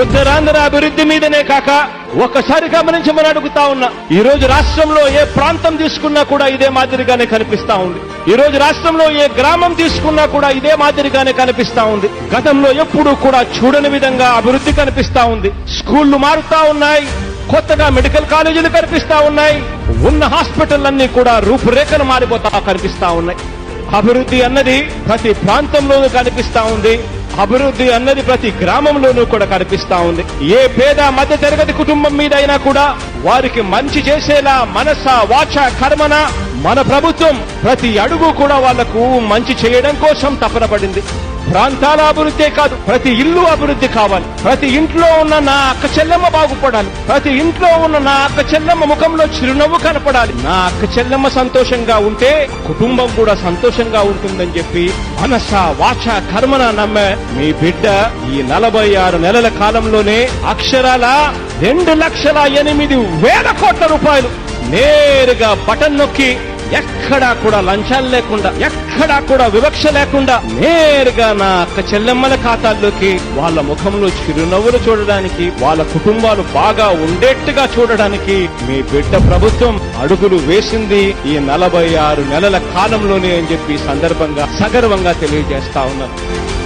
ఉత్తరాంధ్ర అభివృద్ధి మీదనే కాక ఒక్కసారి గమనించమని అడుగుతా ఉన్నా. ఈ రోజు రాష్ట్రంలో ఏ ప్రాంతం తీసుకున్నా కూడా ఇదే మాదిరిగానే కనిపిస్తా ఉంది. ఈ రోజు రాష్ట్రంలో ఏ గ్రామం తీసుకున్నా కూడా ఇదే మాదిరిగానే కనిపిస్తా ఉంది. గతంలో ఎప్పుడూ కూడా చూడని విధంగా అభివృద్ధి కనిపిస్తా ఉంది. స్కూళ్ళు మారుతా ఉన్నాయి. కొత్తగా మెడికల్ కాలేజీలు కనిపిస్తా ఉన్నాయి. ఉన్న హాస్పిటల్లన్నీ కూడా రూపురేఖలు మారిపోతా కనిపిస్తా ఉన్నాయి. అభివృద్ధి అన్నది ప్రతి ప్రాంతంలోనూ కనిపిస్తా ఉంది. అభివృద్ధి అన్నది ప్రతి గ్రామంలోనూ కూడా కనిపిస్తా ఉంది. ఏ పేద మధ్య తరగతి కుటుంబం మీద అయినా కూడా వారికి మంచి చేసేలా మనస వాచ కర్మన మన ప్రభుత్వం ప్రతి అడుగు కూడా వాళ్ళకు మంచి చేయడం కోసం తపన పడింది. ప్రాంతాల అభివృద్ధే కాదు ప్రతి ఇల్లు అభివృద్ధి కావాలి. ప్రతి ఇంట్లో ఉన్న నా అక్క చెల్లెమ్మ బాగుపడాలి. ప్రతి ఇంట్లో ఉన్న నా అక్క చెల్లెమ్మ ముఖంలో చిరునవ్వు కనపడాలి. నా అక్క చెల్లెమ్మ సంతోషంగా ఉంటే కుటుంబం కూడా సంతోషంగా ఉంటుందని చెప్పి మనస వాచ కర్మన నమ్మే మీ బిడ్డ ఈ నలభై ఆరు నెలల కాలంలోనే అక్షరాల రెండు లక్షల ఎనిమిది వేల కోట్ల రూపాయలు నేరుగా బటన్ నొక్కి ఎక్కడా కూడా లంచాలు లేకుండా ఎక్కడా కూడా వివక్ష లేకుండా నేరుగా నా అక్క చెల్లెమ్మల ఖాతాల్లోకి వాళ్ళ ముఖంలో చిరునవ్వులు చూడడానికి వాళ్ళ కుటుంబాలు బాగా ఉండేట్టుగా చూడడానికి మీ బిడ్డ ప్రభుత్వం అడుగులు వేసింది ఈ నలభై ఆరు నెలల కాలంలోనే అని చెప్పి సందర్భంగా సగర్వంగా తెలియజేస్తా ఉన్నారు